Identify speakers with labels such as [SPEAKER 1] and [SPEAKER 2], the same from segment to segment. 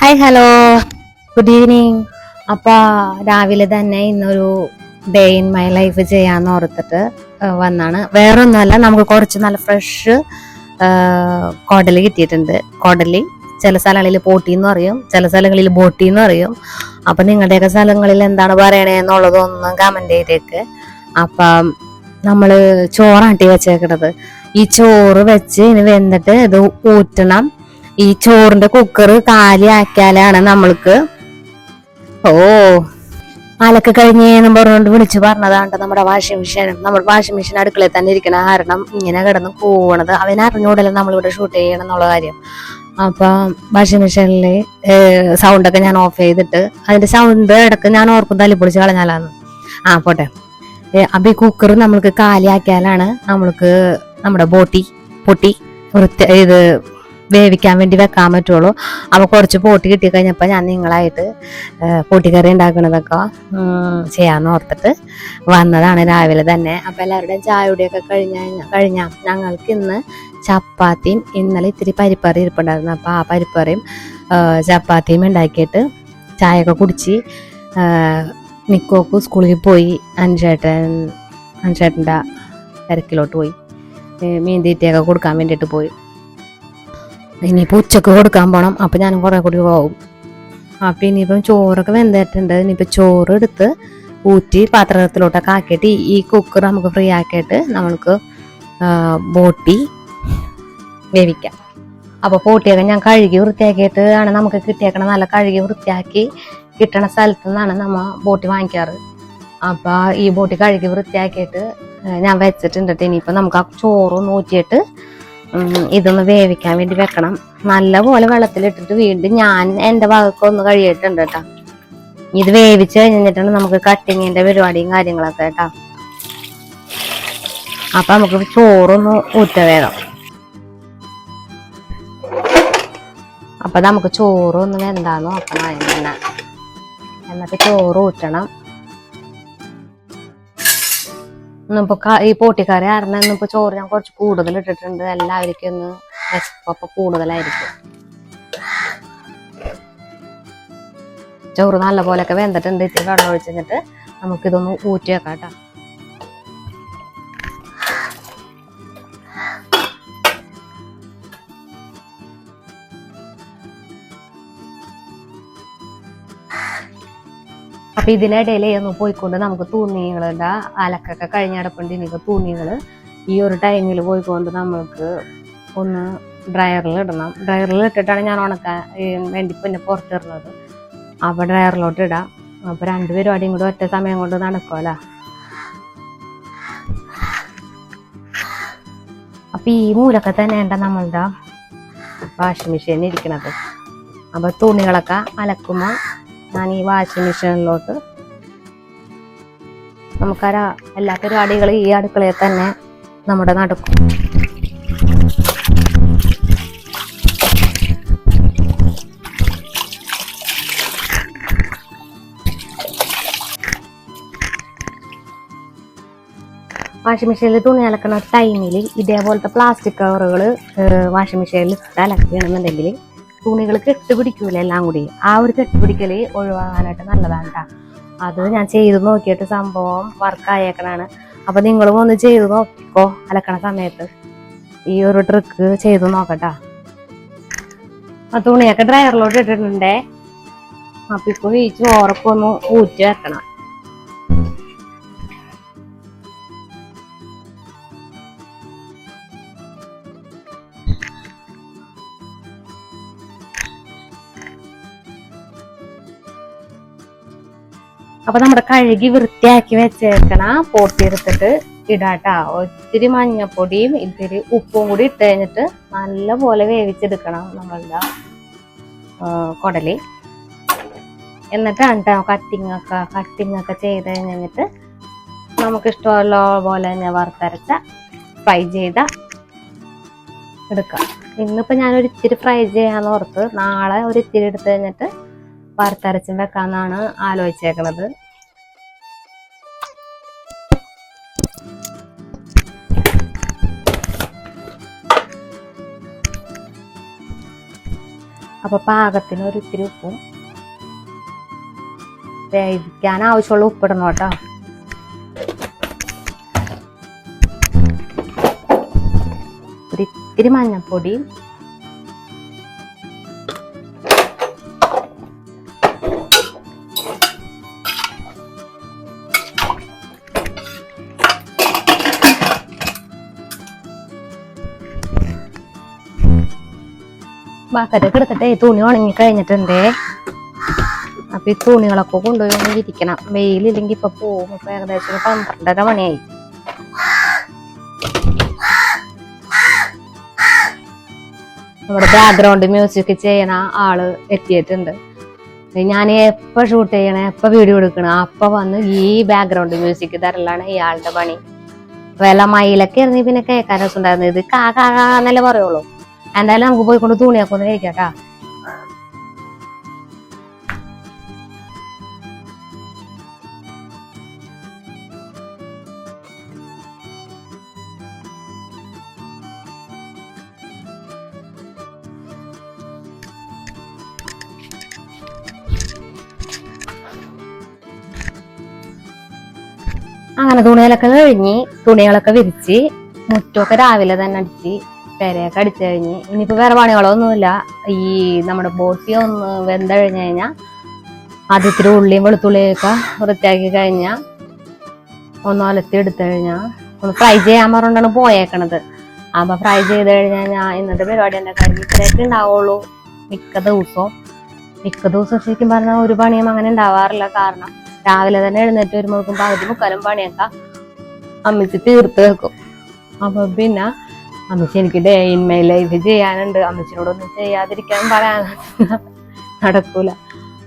[SPEAKER 1] Hi hello good evening അപ്പോൾ രാവിലെ തന്നെ ഇന്നൊരു ഡേ ഇൻ മൈ ലൈഫ് ചെയ്യാന്ന് ഓർത്തിട്ട് വന്നാണ്. വേറൊന്നുമല്ല നമുക്ക് കുറച്ച് നല്ല ഫ്രഷ് കോടലി കിട്ടിയിട്ടുണ്ട്. കോടലി ചില സ്ഥലങ്ങളിൽ പോട്ടി എന്ന് പറയും ചില സ്ഥലങ്ങളിൽ ബോട്ടി എന്ന് പറയും അപ്പം നിങ്ങളുടെയൊക്കെ സ്ഥലങ്ങളിൽ എന്താണ് പറയണേ എന്നുള്ളതൊന്നും കമന്റ് ചെയ്തേക്ക്. അപ്പം നമ്മൾ ചോറാട്ടി വെച്ചേക്കണത്. ഈ ചോറ് വെച്ച് ഇനി വെന്നിട്ട് ഇത് ഊറ്റണം. ഈ ചോറിന്റെ കുക്കർ കാലിയാക്കിയാലാണ് നമ്മൾക്ക്. ഓ അലക്ക് കഴിഞ്ഞേന്നും പറഞ്ഞുകൊണ്ട് വിളിച്ചു പറഞ്ഞതാണ് നമ്മുടെ വാഷിംഗ് മെഷീൻ നമ്മൾ വാഷിംഗ് മെഷീൻ അടുക്കളയിൽ തന്നെ ഇരിക്കണ കാരണം ഇങ്ങനെ കിടന്ന് കൂവണത്. അവൻ നമ്മളിവിടെ ഷൂട്ട് ചെയ്യണം എന്നുള്ള കാര്യം. അപ്പം വാഷിംഗ് മെഷീനിൽ സൗണ്ടൊക്കെ ഞാൻ ഓഫ് ചെയ്തിട്ട് അതിന്റെ സൗണ്ട് ഇടയ്ക്ക് ഞാൻ ഓർക്കും തല്ലി പൊളിച്ച് കളഞ്ഞാലാന്ന്. ആ പോട്ടെ. അപ്പൊ ഈ കുക്കർ നമ്മൾക്ക് കാലിയാക്കിയാലാണ് നമ്മൾക്ക് നമ്മുടെ ബോട്ടി പൊട്ടി വൃത്തി ഇത് വേവിക്കാൻ വേണ്ടി വെക്കാൻ പറ്റുള്ളൂ. അപ്പോൾ കുറച്ച് പോട്ടി കിട്ടിക്കഴിഞ്ഞപ്പോൾ ഞാൻ നിങ്ങളായിട്ട് കൂട്ടിക്കറി ഉണ്ടാക്കുന്നതൊക്കെ ചെയ്യാന്ന് ഓർത്തിട്ട് വന്നതാണ് രാവിലെ തന്നെ. അപ്പോൾ എല്ലാവരുടെയും ചായയുടെയൊക്കെ കഴിഞ്ഞ കഴിഞ്ഞ ഞങ്ങൾക്ക് ഇന്ന് ചപ്പാത്തിയും ഇന്നലെ ഇത്തിരി പരിപ്പറി ഇരിപ്പുണ്ടായിരുന്നു. അപ്പോൾ ആ പരിപ്പറിയും ചപ്പാത്തിയും ഉണ്ടാക്കിയിട്ട് ചായയൊക്കെ കുടിച്ച് നിക്കോക്ക് സ്കൂളിൽ പോയി അഞ്ചേട്ടൻ അഞ്ചേട്ടന്റെ തിരക്കിലോട്ട് പോയി. മീൻ തീറ്റയൊക്കെ കൊടുക്കാൻ വേണ്ടിയിട്ട് പോയി. ഇനിയിപ്പോൾ ഉച്ചയ്ക്ക് കൊടുക്കാൻ പോണം. അപ്പം ഞാനും കുറേ കൂടി പോകും അപ്പം ഇനിയിപ്പം ചോറൊക്കെ വെന്തിട്ടുണ്ട് ഇനിയിപ്പോൾ ചോറ് എടുത്ത് ഊറ്റി പാത്രത്തിലോട്ടൊക്കെ ആക്കിയിട്ട് ഈ- കുക്കർ നമുക്ക് ഫ്രീ ആക്കിയിട്ട് നമ്മൾക്ക് ബോട്ടി വേവിക്കാം. അപ്പോൾ പോട്ടിയൊക്കെ ഞാൻ കഴുകി വൃത്തിയാക്കിയിട്ട് ആണ് നമുക്ക് കിട്ടിയേക്കണ നല്ല കഴുകി വൃത്തിയാക്കി കിട്ടണ സ്ഥലത്ത് നിന്നാണ് നമ്മൾ ബോട്ടി വാങ്ങിക്കാറ്. അപ്പോൾ ഈ ബോട്ടി കഴുകി വൃത്തിയാക്കിയിട്ട് ഞാൻ വെച്ചിട്ടുണ്ട് ഇനിയിപ്പോൾ നമുക്ക് ആ ചോറ് ഉം, ഇതൊന്ന് വേവിക്കാൻ വേണ്ടി വെക്കണം. നല്ലപോലെ വെള്ളത്തിലിട്ടിട്ട് വീണ്ടും ഞാൻ എന്റെ ഭാഗമൊക്കെ ഒന്ന് കഴിയിട്ടുണ്ട് കേട്ടോ. ഇത് വേവിച്ച് കഴിഞ്ഞിട്ടാണ് നമുക്ക് കട്ടിങ്ങിന്റെ പരിപാടിയും കാര്യങ്ങളൊക്കെ കേട്ടോ. അപ്പൊ നമുക്ക് ചോറൊന്ന് ഊറ്റ വേണം അപ്പൊ നമുക്ക് ചോറൊന്ന് വെന്താന്ന് നോക്കണം ആദ്യം തന്നെ. എന്നിട്ട് ചോറ് ഊറ്റണം. ഇന്നിപ്പോ ഈ പോട്ടിക്കാരെ കാരണം ഇന്നിപ്പോ ചോറ് ഞാൻ കുറച്ച് കൂടുതൽ ഇട്ടിട്ടുണ്ട്. എല്ലാവർക്കും ഒന്ന് വിശപ്പൊക്കെ കൂടുതലായിരിക്കും. ചോറ് നല്ല പോലെയൊക്കെ വെന്തിട്ടുണ്ട്. ഇത്തിരി വെള്ളം ഒഴിച്ചിട്ട് നമുക്കിതൊന്ന് ഊറ്റി വെക്കാം കേട്ടോ. അപ്പൊ ഇതിനിടയിൽ ഒന്ന് പോയിക്കൊണ്ട് നമുക്ക് തുണികളുടെ അലക്കൊക്കെ കഴിഞ്ഞടപ്പുണ്ട്. ഇനി തുണികൾ ഈ ഒരു ടൈമിൽ പോയിക്കൊണ്ട് നമ്മൾക്ക് ഒന്ന് ഡ്രയറിൽ ഇടണം. ഡ്രയറിൽ ഇട്ടിട്ടാണ് ഞാൻ ഉണക്കാൻ വേണ്ടി പിന്നെ പുറത്തിടുന്നത്. അപ്പൊ ഡ്രയറിലോട്ട് ഇടാം. അപ്പൊ രണ്ട് പരിപാടിയും കൂടെ ഒറ്റ സമയം കൊണ്ട് നടക്കുമല്ലോ അപ്പൊ ഈ മൂലൊക്കെ തന്നെ ഉണ്ട് നമ്മളുടെ വാഷിംഗ് മെഷീൻ ഇരിക്കണത്. അപ്പൊ തുണികളൊക്കെ അലക്കുമ്പോൾ ഞാൻ ഈ വാഷിംഗ് മെഷീനിലോട്ട് നമുക്കാ എല്ലാ പരിപാടികളും ഈ അടുക്കളയിൽ തന്നെ നമ്മുടെ നടക്കും. വാഷിംഗ് മെഷീനിൽ തുണി അലക്കുന്ന ടൈമിൽ ഇതേപോലത്തെ പ്ലാസ്റ്റിക് കവറുകൾ വാഷിംഗ് മെഷീനിൽ അലക്കുകയാണെന്നുണ്ടെങ്കിൽ തുണികൾ കെട്ടുപിടിക്കൂല എല്ലാം കൂടി. ആ ഒരു കെട്ടുപിടിക്കൽ ഒഴിവാകാനായിട്ട് നല്ലതാണ് കേട്ടോ അത് ഞാൻ ചെയ്ത് നോക്കിയിട്ട് സംഭവം വർക്കായേക്കണാണ് അപ്പൊ നിങ്ങളും ഒന്ന് ചെയ്ത് നോക്കിക്കോ അലക്കണ സമയത്ത്. ഈ ഒരു ട്രിക്ക് ചെയ്ത് നോക്കട്ടാ. ആ തുണിയൊക്കെ ഡ്രയറിലോട്ട് ഇട്ടിട്ടുണ്ടേ. അപ്പൊ ഇപ്പൊ ഈ ചോറൊക്കെ ഒന്ന് ഊറ്റി വെക്കണം. അപ്പൊ നമ്മുടെ കഴുകി വൃത്തിയാക്കി വെച്ചേക്കണ പോട്ടി എടുത്തിട്ട് ഇടാട്ടാ. ഒത്തിരി മഞ്ഞപ്പൊടിയും ഇത്തിരി ഉപ്പും കൂടി ഇട്ട് കഴിഞ്ഞിട്ട് നല്ലപോലെ വേവിച്ചെടുക്കണം നമ്മളുടെ കുടലി. എന്നിട്ടാണ് കേട്ടോ കട്ടിങ് ഒക്കെ കട്ടിങ് ഒക്കെ ചെയ്ത് കഴിഞ്ഞിട്ട് നമുക്ക് ഇഷ്ടമുള്ള പോലെ തന്നെ വറുത്തരച്ച ഫ്രൈ ചെയ്ത എടുക്കാം. ഇന്നിപ്പോ ഞാനൊരു ഇത്തിരി ഫ്രൈ ചെയ്യാന്ന് ഓർത്ത് നാളെ ഒരു ഇത്തിരി എടുത്ത് കഴിഞ്ഞിട്ട് വറുത്തരച്ചും വെക്കാന്നാണ് ആലോചിച്ചേക്കണത്. അപ്പൊ പാകത്തിന് ഒരു ഇത്തിരി ഉപ്പും വേവിക്കാൻ ആവശ്യമുള്ള ഉപ്പിടണം കേട്ടോ. ഒരു ഇത്തിരി ബക്കറ്റൊക്കെ എടുത്തിട്ടേ തുണി ഉണങ്ങി കഴിഞ്ഞിട്ടുണ്ടേ. അപ്പൊ ഈ തുണികളൊക്കെ കൊണ്ടുപോയി ഒന്ന് വിരിക്കണം വെയിലില്ലെങ്കിൽ ഇപ്പൊ പോവും. ഇപ്പൊ ഏകദേശം പന്ത്രണ്ടര മണിയായി. നമ്മുടെ ബാക്ക്ഗ്രൗണ്ട് മ്യൂസിക് ചെയ്യണ ആൾ എത്തിയിട്ടുണ്ട്. ഞാൻ എപ്പോ ഷൂട്ട് ചെയ്യണേ എപ്പോ വീഡിയോ എടുക്കണ അപ്പൊ വന്ന് ഈ ബാക്ക്ഗ്രൗണ്ട് മ്യൂസിക് തരലാണ് ഇയാളുടെ പണി. വില മയിലൊക്കെ ഇറങ്ങി പിന്നെ കേൾക്കാൻ രസം ഉണ്ടായിരുന്നു ഇത് കാ കാ എന്നല്ലേ പറയുള്ളൂ? എന്തായാലും നമുക്ക് പോയിക്കൊണ്ട് തുണിയൊക്കെ ഒന്ന് കഴിക്കാട്ടാ. അങ്ങനെ തുണികളൊക്കെ കഴിഞ്ഞ് തുണികളൊക്കെ വിരിച്ച് മുറ്റമൊക്കെ രാവിലെ തന്നെ അടിച്ച് പെരയൊക്കെ അടിച്ചു കഴിഞ്ഞ്. ഇനിയിപ്പോ വേറെ പണികളൊന്നുമില്ല. ഈ നമ്മുടെ ബോട്ടി ഒന്ന് വെന്ത കഴിഞ്ഞ് കഴിഞ്ഞാൽ ആദ്യത്തിൽ ഉള്ളിയും വെളുത്തുള്ളിയൊക്കെ വൃത്തിയാക്കി കഴിഞ്ഞാൽ ഒന്ന് അലത്തി എടുത്തു കഴിഞ്ഞാൽ ഒന്ന് ഫ്രൈ ചെയ്യാൻ പറഞ്ഞിട്ടാണ് പോയേക്കണത്. അപ്പൊ ഫ്രൈ ചെയ്ത് കഴിഞ്ഞാൽ ഞാൻ ഇന്നത്തെ പരിപാടി എന്റെ കാര്യം ഇത്രയൊക്കെ ഉണ്ടാവുള്ളൂ. മിക്ക ദിവസവും. മിക്ക ദിവസം ശരിക്കും പറഞ്ഞാൽ ഒരു പണിയും അങ്ങനെ ഉണ്ടാവാറില്ല. കാരണം രാവിലെ തന്നെ എഴുന്നേറ്റ് വരുമ്പോഴേക്കും പകുതി മുക്കാലും പണിയൊക്കെ അമ്മിച്ച് തീർത്ത് വെക്കും. അപ്പൊ പിന്നെ അമ്മച്ചി എനിക്ക് ഡേ ഇൻ മൈ ലൈഫ് ചെയ്യാനുണ്ട്. അമ്മച്ചിനോടൊന്നും ചെയ്യാതിരിക്കാൻ പറയാൻ നടക്കൂല.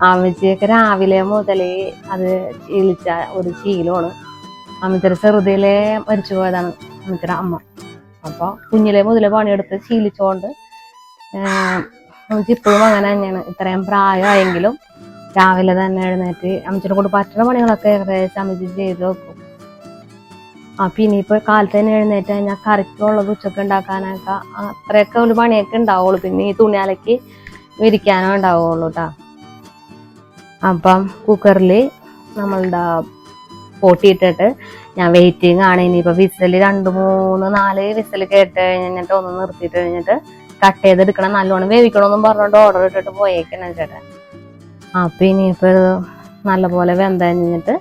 [SPEAKER 1] അമ്മച്ചിയൊക്കെ രാവിലെ മുതലേ അത് ശീലിച്ച ഒരു ശീലമാണ്. അമ്മച്ചിയുടെ ചെറുതിലെ മരിച്ചു പോയതാണ് അമ്മച്ചിയുടെ അമ്മ. അപ്പൊ കുഞ്ഞിലെ മുതലേ പണിയെടുത്ത് ശീലിച്ചുകൊണ്ട് അമ്മച്ചി ഇപ്പോഴും അങ്ങനെ തന്നെയാണ്. ഇത്രയും പ്രായമായെങ്കിലും രാവിലെ തന്നെ എഴുന്നേറ്റ് അമ്മച്ചിനെ കൊണ്ട് പറ്റുന്ന പണികളൊക്കെ ഏകദേശം അമ്മച്ചി ചെയ്ത് വെക്കും. പിന്നെ ഇപ്പൊ കാലത്ത് തന്നെ എഴുന്നേറ്റ് കഴിഞ്ഞാൽ കറിക്കുള്ളത് ഉച്ചയ്ക്ക് ഉണ്ടാക്കാനൊക്കെ അത്രയൊക്കെ ഒരു പണിയൊക്കെ ഉണ്ടാവുള്ളൂ. പിന്നെ ഈ തുണി അലക്കി വിരിക്കാനോ ഉണ്ടാവുള്ളൂ കേട്ടോ അപ്പം കുക്കറിൽ നമ്മളുടെ പൊട്ടിയിട്ടിട്ട് ഞാൻ വെയിറ്റിംഗ് ആണ്. ഇനിയിപ്പോൾ വിസിൽ രണ്ട് മൂന്ന് നാല് വിസിൽ കേട്ട് കഴിഞ്ഞിട്ട് ഒന്ന് നിർത്തിയിട്ട് കഴിഞ്ഞിട്ട് കട്ട് ചെയ്തെടുക്കണം. നല്ലോണം വേവിക്കണമെന്നും പറഞ്ഞുകൊണ്ട് ഓർഡർ ഇട്ടിട്ട് പോയേക്കണം ചേട്ടൻ. അപ്പം ഇനിയിപ്പോൾ നല്ലപോലെ വെന്ത് കഴിഞ്ഞിട്ട്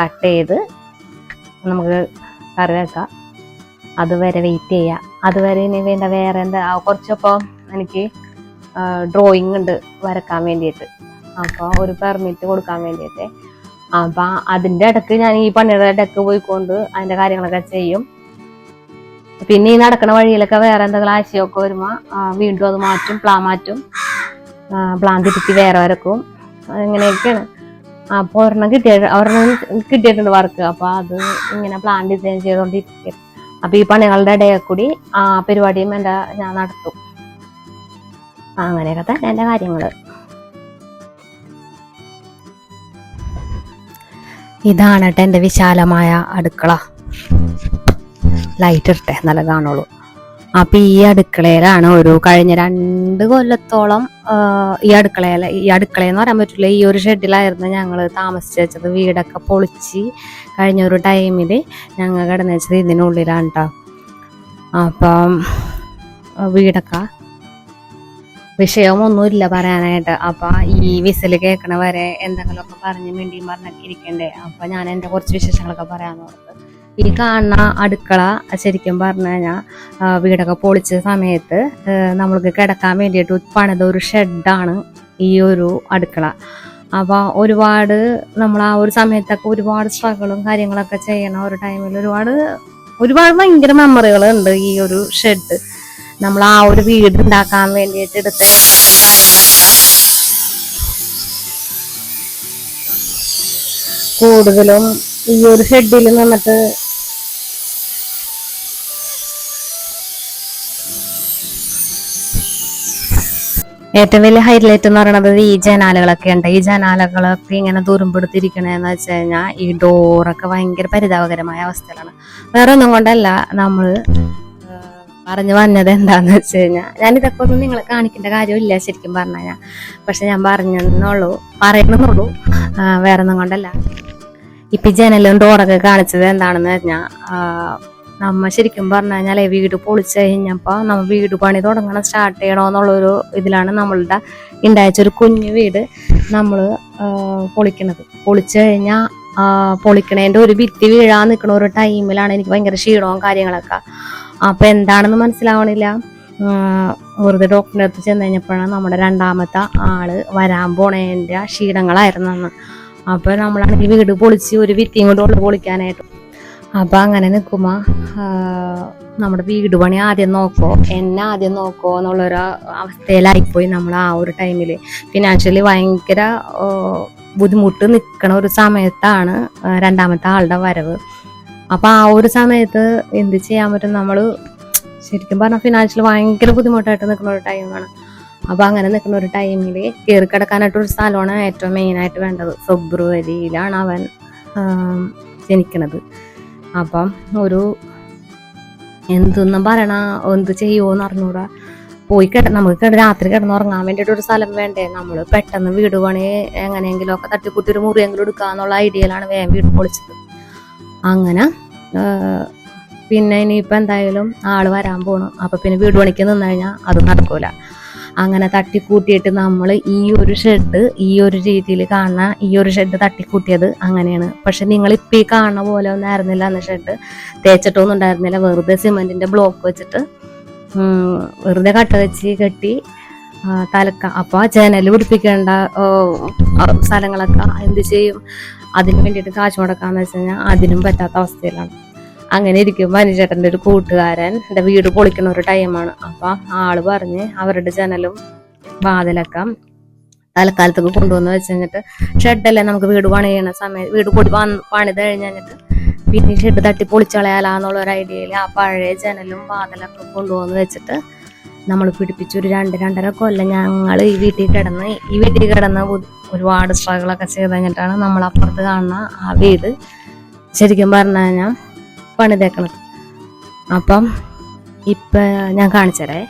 [SPEAKER 1] കട്ട് ചെയ്ത് നമുക്ക് കറി വെക്കാം അതുവരെ വെയിറ്റ് ചെയ്യാം. അതുവരെ ഇനി വേണ്ട വേറെ എന്താ കുറച്ചപ്പോൾ എനിക്ക് ഡ്രോയിങ് ഉണ്ട് വരക്കാൻ വേണ്ടിയിട്ട്. അപ്പോൾ ഒരു പെർമിറ്റ് കൊടുക്കാൻ വേണ്ടിയിട്ട്. അപ്പം അതിന്റെ ഇടയ്ക്ക് ഞാൻ ഈ പണിയുടെ ഇടയ്ക്ക് പോയിക്കൊണ്ട് അതിന്റെ കാര്യങ്ങളൊക്കെ ചെയ്യും. പിന്നെ ഈ നടക്കുന്ന വഴിയിലൊക്കെ വേറെ എന്തെങ്കിലും ആശയമൊക്കെ വരുമ്പോൾ വീണ്ടും അത് മാറ്റും പ്ലാൻ മാറ്റും. പ്ലാൻ തിരുത്തി വേറെ വരക്കും. അങ്ങനെയൊക്കെയാണ്. അപ്പോൾ ഒരെണ്ണം കിട്ടിയ ഒരെണ്ണം കിട്ടിയിട്ടുണ്ട് വർക്ക് അപ്പോൾ അത് ഇങ്ങനെ പ്ലാൻ ഡിസൈൻ ചെയ്തുകൊണ്ടിരിക്കും അപ്പോൾ ഈ പണികളുടെ ഇടയിൽ കൂടി ആ പരിപാടിയും എന്റെ ഞാൻ നടത്തും. അങ്ങനെയൊക്കെ തന്നെ എന്റെ കാര്യങ്ങൾ ഇതാണ് കേട്ടോ എന്റെ വിശാലമായ അടുക്കള. ലൈറ്റ് ഇട്ടെ നല്ല കാണുള്ളൂ. അപ്പൊ ഈ അടുക്കളയിലാണ് ഒരു കഴിഞ്ഞ രണ്ട് കൊല്ലത്തോളം ഈ അടുക്കളയിൽ ഈ അടുക്കള എന്ന് പറയാൻ പറ്റില്ല ഈ ഒരു ഷെഡിലായിരുന്നു ഞങ്ങൾ താമസിച്ച് വെച്ചത്. വീടൊക്കെ പൊളിച്ച് കഴിഞ്ഞ ഒരു ടൈമിൽ ഞങ്ങൾ കിടന്നു വെച്ചത് ഇതിനുള്ളിലാണ് കേട്ടോ അപ്പം വീടൊക്കെ വിഷയമൊന്നുമില്ല പറയാനായിട്ട്. അപ്പൊ ഈ വിസിൽ കേൾക്കണ വരെ എന്തെങ്കിലുമൊക്കെ പറഞ്ഞ് മിണ്ടിയും പറഞ്ഞൊക്കെ ഇരിക്കണ്ടേ. അപ്പൊ ഞാൻ എന്റെ കുറച്ച് വിശേഷങ്ങളൊക്കെ പറയാൻ ഓർത്ത് ഈ കാണുന്ന അടുക്കള ശരിക്കും പറഞ്ഞു കഴിഞ്ഞാൽ വീടൊക്കെ പൊളിച്ച സമയത്ത് നമ്മൾക്ക് കിടക്കാൻ വേണ്ടിയിട്ട് പണിത ഒരു ഷെഡാണ് ഈ ഒരു അടുക്കള. അപ്പോൾ ഒരുപാട് നമ്മൾ ആ ഒരു സമയത്തൊക്കെ ഒരുപാട് സ്ട്രഗിളും കാര്യങ്ങളൊക്കെ ചെയ്യണ ഒരു ടൈമിൽ ഒരുപാട് ഒരുപാട് ഭയങ്കര മെമ്മറികൾ ഉണ്ട് ഈ ഒരു ഷെഡ്. നമ്മൾ ആ ഒരു വീട് ഉണ്ടാക്കാൻ വേണ്ടിയിട്ട് എടുത്ത. കൂടുതലും ഈ ഒരു ഷെഡിൽ നിന്നിട്ട് ഏറ്റവും വലിയ ഹൈലൈറ്റ് എന്ന് പറയുന്നത് ഈ ജനാലകളൊക്കെ ഉണ്ട്. ഈ ജനാലകളൊക്കെ ഇങ്ങനെ ദൂരപ്പെടുത്തിരിക്കണേന്ന് വെച്ച് കഴിഞ്ഞാൽ ഈ ഡോറൊക്കെ ഭയങ്കര പരിതാപകരമായ അവസ്ഥയിലാണ്. വേറെ ഒന്നും കൊണ്ടല്ല നമ്മൾ പറഞ്ഞു വന്നത് എന്താന്ന് വെച്ച് കഴിഞ്ഞാൽ ഞാൻ ഇതൊക്കെ ഒന്നും നിങ്ങളെ കാണിക്കേണ്ട കാര്യമില്ല ശരിക്കും പറഞ്ഞു കഴിഞ്ഞാൽ പക്ഷെ ഞാൻ പറഞ്ഞെന്നുള്ളൂ പറയുന്നുള്ളൂ വേറെ ഒന്നും കൊണ്ടല്ല. ഇപ്പൊ ജനലും ഡോറൊക്കെ കാണിച്ചത് എന്താണെന്ന് പറഞ്ഞാൽ നമ്മ ശരിക്കും പറഞ്ഞു കഴിഞ്ഞാൽ വീട് പൊളിച്ചു കഴിഞ്ഞപ്പോൾ നമ്മൾ വീട് പണി തുടങ്ങണം സ്റ്റാർട്ട് ചെയ്യണമെന്നുള്ളൊരു ഇതിലാണ് നമ്മളുടെ ഉണ്ടായച്ചൊരു കുഞ്ഞു വീട് നമ്മൾ പൊളിക്കണത്. പൊളിച്ചു കഴിഞ്ഞാൽ പൊളിക്കണേന്റെ ഒരു ഭിത്തി വീഴാൻ നിൽക്കുന്ന ഒരു ടൈമിലാണ് എനിക്ക് ഭയങ്കര ക്ഷീണവും കാര്യങ്ങളൊക്കെ. അപ്പം എന്താണെന്ന് മനസ്സിലാവണില്ല. വെറുതെ ഡോക്ടറിന്റെ അടുത്ത് ചെന്ന് കഴിഞ്ഞപ്പോഴാണ് നമ്മുടെ രണ്ടാമത്തെ ആൾ വരാൻ പോണേന്റെ ക്ഷീണങ്ങളായിരുന്നു അന്ന്. അപ്പോൾ നമ്മളാണെങ്കിൽ വീട് പൊളിച്ച് ഒരു ഭിത്തിയും കൊണ്ട് പൊളിക്കാനായിട്ട്. അപ്പൊ അങ്ങനെ നിൽക്കുമ്പോ നമ്മുടെ വീട് പണി ആദ്യം നോക്കോ. എന്നെ ആദ്യം നോക്കോ എന്നുള്ളൊരു അവസ്ഥയിലായിപ്പോയി നമ്മൾ ആ ഒരു ടൈമിൽ ഫിനാൻഷ്യലി ഭയങ്കര ബുദ്ധിമുട്ട് നിൽക്കണ ഒരു സമയത്താണ് രണ്ടാമത്തെ ആളുടെ വരവ്. അപ്പൊ ആ ഒരു സമയത്ത് എന്ത് ചെയ്യാൻ പറ്റും നമ്മൾ ശരിക്കും പറഞ്ഞാൽ ഫിനാൻഷ്യലി ഭയങ്കര ബുദ്ധിമുട്ടായിട്ട് നിൽക്കുന്ന ഒരു ടൈമാണ് അപ്പൊ അങ്ങനെ നിൽക്കുന്ന ഒരു ടൈമിൽ കയറി കിടക്കാനായിട്ട് ഒരു സ്ഥലമാണ് ഏറ്റവും മെയിനായിട്ട് വേണ്ടത്. ഫെബ്രുവരിയിലാണ് അവൻ ജനിക്കുന്നത് അപ്പം ഒരു എന്തൊന്നും പറയണ എന്ത് ചെയ്യുമോന്ന് അറിഞ്ഞൂടാ. പോയി കിട നമുക്ക് രാത്രി കിടന്നുറങ്ങാൻ വേണ്ടിയിട്ട് ഒരു സ്ഥലം വേണ്ടേ? നമ്മൾ പെട്ടെന്ന് വീട് പണി എങ്ങനെയെങ്കിലും ഒക്കെ തട്ടിക്കൂട്ടി ഒരു മുറിയെങ്കിലും എടുക്കാന്നുള്ള ഐഡിയയിലാണ് വേഗം വീട് പൊളിച്ചത്. അങ്ങനെ പിന്നെ ഇനിയിപ്പോൾ എന്തായാലും ആൾ വരാൻ പോണു. അപ്പൊ പിന്നെ വീട് പണിക്ക് നിന്ന് കഴിഞ്ഞാൽ അത് നടക്കൂല. അങ്ങനെ തട്ടിക്കൂട്ടിയിട്ട് നമ്മൾ ഈ ഒരു ഷെഡ് ഈ ഒരു രീതിയിൽ കാണുന്ന ഈ ഒരു ഷെഡ് തട്ടിക്കൂട്ടിയത് അങ്ങനെയാണ്. പക്ഷെ നിങ്ങൾ ഇപ്പം ഈ കാണുന്ന പോലെ ഒന്നും ആയിരുന്നില്ല അന്ന് ഷെഡ് തേച്ചിട്ടൊന്നും ഉണ്ടായിരുന്നില്ല. വെറുതെ സിമെന്റിന്റെ ബ്ലോക്ക് വെച്ചിട്ട് വെറുതെ കട്ട വെച്ച് കെട്ടി തലക്ക. അപ്പൊ ജനൽ പിടിപ്പിക്കേണ്ട സ്ഥലങ്ങളൊക്കെ എന്ത് ചെയ്യും? അതിന് വേണ്ടിയിട്ട് കാശ് മുടക്കാന്ന് വെച്ച് കഴിഞ്ഞാൽ അതിനും പറ്റാത്ത അവസ്ഥയിലാണ്. അങ്ങനെ ഇരിക്കും. അനുചേട്ടന്റെ ഒരു കൂട്ടുകാരൻ എന്റെ വീട് പൊളിക്കുന്ന ഒരു ടൈമാണ് അപ്പൊ ആൾ പറഞ്ഞ് അവരുടെ ജനലും വാതിലൊക്കെ തൽക്കാലത്തേക്ക് കൊണ്ടുവന്ന് വെച്ച് കഴിഞ്ഞിട്ട് ഷെഡല്ലേ നമുക്ക് വീട് പണിയണ സമയത്ത് വീട് പൊടി പണിത് കഴിഞ്ഞ് കഴിഞ്ഞിട്ട് പിന്നെ ഷെഡ് തട്ടി പൊളിച്ചളയാലാന്നുള്ള ഒരു ഐഡിയയിൽ ആ പഴയ ജനലും വാതിലൊക്കെ കൊണ്ടുവന്ന് വെച്ചിട്ട് നമ്മൾ പിടിപ്പിച്ച് ഒരു രണ്ട് രണ്ടര കൊല്ലം ഞങ്ങൾ ഈ വീട്ടിൽ കിടന്ന് ഈ വീട്ടിൽ കിടന്ന് ഒരുപാട് സ്ട്രഗിളൊക്കെ ചെയ്ത് കഴിഞ്ഞിട്ടാണ് നമ്മൾ അപ്പുറത്ത് കാണുന്ന ആ വീട് ശരിക്കും പറഞ്ഞു കഴിഞ്ഞാൽ പണിതേക്കണത് അപ്പം ഇപ്പൊ ഞാൻ കാണിച്ചരേ.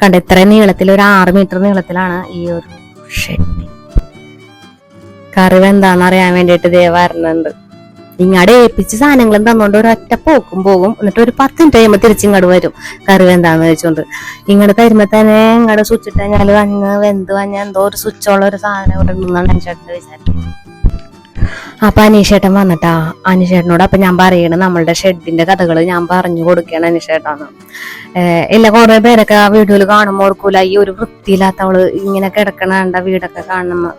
[SPEAKER 1] കണ്ട ഇത്ര നീളത്തിൽ ഒരു ആറ് മീറ്റർ നീളത്തിലാണ് ഈ ഒരു ഷെഡ് കറിവ് എന്താന്ന് അറിയാൻ വേണ്ടിയിട്ട് ദേ വരണുണ്ട്. ഇങ്ങടെ ഏൽപ്പിച്ച സാധനങ്ങളും ഒരു ഒറ്റ പോക്കും പോകും. എന്നിട്ട് ഒരു പത്ത് മിനിറ്റ് കഴിയുമ്പോൾ തിരിച്ചിങ്ങോട്ട് വരും. കറിവ് എന്താന്ന് വെച്ചോണ്ട് ഇങ്ങോട്ട് തരുമ്പോ തന്നെ ഇങ്ങോട്ട് സ്വിച്ച് ഇട്ടാൽ വന്ന് വെന്ത് വഞ്ഞ എന്തോ ഒരു സ്വിച്ചുള്ള ഒരു സാധനം ഇവിടെ നിന്നാണ് ചേട്ടന്റെ വിചാരം അപ്പൊ അനീഷേട്ടൻ വന്നിട്ടാ. അനീഷേട്ടനോട് അപ്പൊ ഞാൻ പറയണ നമ്മളുടെ ഷെഡിന്റെ കഥകൾ ഞാൻ പറഞ്ഞു കൊടുക്കുകയാണ് അനീഷേട്ടാന്ന്. ഇല്ല കുറെ പേരൊക്കെ ആ വീഡിയോയിൽ കാണുമ്പോൾ ഓർക്കൂല ഈ ഒരു വൃത്തിയില്ലാത്തവൾ ഇങ്ങനെ കിടക്കണണ്ട വീടൊക്കെ കാണുമ്പോൾ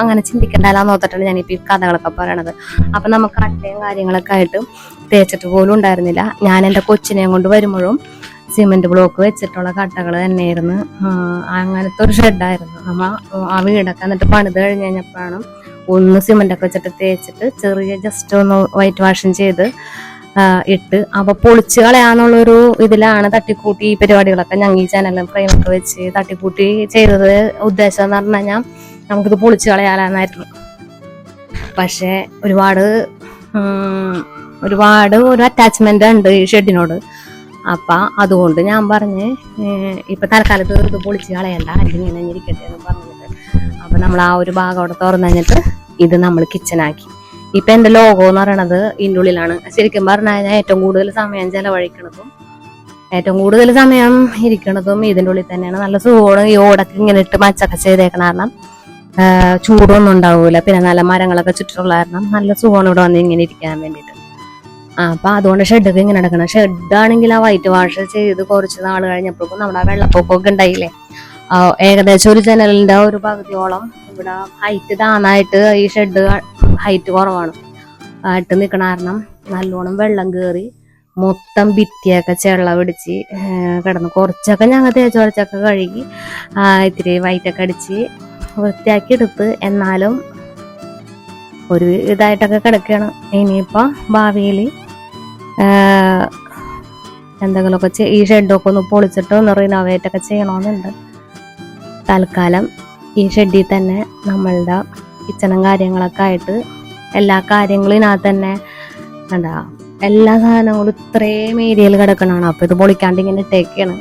[SPEAKER 1] അങ്ങനെ ചിന്തിക്കണ്ടല്ലാന്ന് ഓർത്തിട്ടാണ് ഞാനിപ്പോ ഈ കഥകളൊക്കെ പറയണത്. അപ്പൊ നമുക്ക് അട്ടയും കാര്യങ്ങളൊക്കെ ആയിട്ട് തേച്ചിട്ട് പോലും ഉണ്ടായിരുന്നില്ല. ഞാൻ എന്റെ കൊച്ചിനെയും കൊണ്ട് വരുമ്പോഴും സിമെന്റ് ബ്ലോക്ക് വെച്ചിട്ടുള്ള കട്ടകൾ തന്നെയായിരുന്നു. അങ്ങനത്തെ ഒരു ഷെഡായിരുന്നു. നമ്മ ആ വീടൊക്കെ എന്നിട്ട് പണിത് കഴിഞ്ഞ് കഴിഞ്ഞപ്പോഴാണ് ഒന്ന് സിമെന്റ് ഒക്കെ വെച്ചിട്ട് തേച്ചിട്ട് ചെറിയ ജസ്റ്റ് ഒന്ന് വൈറ്റ് വാഷും ചെയ്ത് ഇട്ട്. അപ്പൊ പൊളിച്ച് കളയാന്നുള്ളൊരു ഇതിലാണ് തട്ടിക്കൂട്ടി ഈ പരിപാടികളൊക്കെ. ഞങ്ങൾ ഈ ചാനലിൽ ഫ്രെയിമൊക്കെ വെച്ച് തട്ടിക്കൂട്ടി ചെയ്തത് ഉദ്ദേശം എന്ന് പറഞ്ഞു കഴിഞ്ഞാൽ നമുക്കിത് പൊളിച്ച് കളയാലെന്നായിരുന്നു പക്ഷേ ഒരുപാട് ഒരുപാട് ഒരു അറ്റാച്ച്മെന്റ് ഉണ്ട് ഈ ഷെഡിനോട് അപ്പൊ അതുകൊണ്ട് ഞാൻ പറഞ്ഞ് ഇപ്പം തൽക്കാലത്ത് ഇത് പൊളിച്ച് കളയണ്ട അല്ലെങ്കിൽ ഇങ്ങനെ ഇരിക്കട്ടെ എന്ന് പറഞ്ഞിട്ട് അപ്പൊ നമ്മൾ ആ ഒരു ഭാഗം അവിടെ തുറന്നു കഴിഞ്ഞിട്ട് ഇത് നമ്മൾ കിച്ചനാക്കി ഇപ്പൊ എന്റെ ലോഗോ എന്ന് പറയണത് ഇതിന്റെ ഉള്ളിലാണ്. ശരിക്കും പറഞ്ഞാൽ ഞാൻ ഏറ്റവും കൂടുതൽ സമയം ചെലവഴിക്കണതും ഏറ്റവും കൂടുതൽ സമയം ഇരിക്കണതും ഇതിന്റെ ഉള്ളിൽ തന്നെയാണ്. നല്ല സുഖമാണ് ഈ ഓടൊക്കെ ഇങ്ങനെ ഇട്ട് മച്ചൊക്കെ ചെയ്തേക്കണ കാരണം ചൂടൊന്നും ഉണ്ടാവില്ല പിന്നെ നല്ല മരങ്ങളൊക്കെ ചുറ്റുള്ള കാരണം നല്ല സുഖമാണ് ഇവിടെ വന്ന് ഇങ്ങനെ ഇരിക്കാൻ വേണ്ടിയിട്ട്. ആ അപ്പൊ അതുകൊണ്ട് ഷെഡൊക്കെ ഇങ്ങനെ നടക്കണം. ഷെഡാണെങ്കിൽ ആ വൈറ്റ് വാഷ് ചെയ്ത് കുറച്ച് നാൾ കഴിഞ്ഞപ്പോഴേക്കും നമ്മുടെ ആ വെള്ളപ്പൊക്കമൊക്കെ ഉണ്ടായില്ലേ? ഏകദേശം ഒരു ജനലിന്റെ ഒരു പകുതിയോളം ഇവിടെ ഹൈറ്റ് താന്നായിട്ട് ഈ ഷെഡ് ഹൈറ്റ് കുറവാണ്. ആയിട്ട് നിൽക്കണ കാരണം നല്ലോണം വെള്ളം കയറി മൊത്തം ഭിത്തിയൊക്കെ ചെള്ള പിടിച്ച് കിടന്നു കുറച്ചൊക്കെ ഞങ്ങൾ തേച്ച് കഴുകി ഇത്തിരി വൈറ്റൊക്കെ അടിച്ച് വൃത്തിയാക്കി എടുത്ത് എന്നാലും ഒരു ഇതായിട്ടൊക്കെ കിടക്കുകയാണ് ഇനിയിപ്പോൾ ഭാവിയിൽ എന്തെങ്കിലുമൊക്കെ ഈ ഷെഡൊക്കെ ഒന്ന് പൊളിച്ചിട്ട് ഒന്ന് റിനോവേറ്റ് ഒക്കെ ചെയ്യണമെന്നുണ്ട് തൽക്കാലം ഈ ഷെഡിൽ തന്നെ നമ്മളുടെ കിച്ചണും കാര്യങ്ങളൊക്കെ ആയിട്ട് എല്ലാ കാര്യങ്ങളും ഇതിനകത്ത് തന്നെ എന്താ എല്ലാ സാധനങ്ങളും ഇത്രയും ഏരിയയിൽ കിടക്കണതാണ്. അപ്പോൾ ഇത് പൊളിക്കാണ്ട് ഇങ്ങനെ ഇട്ടേക്കാണ്.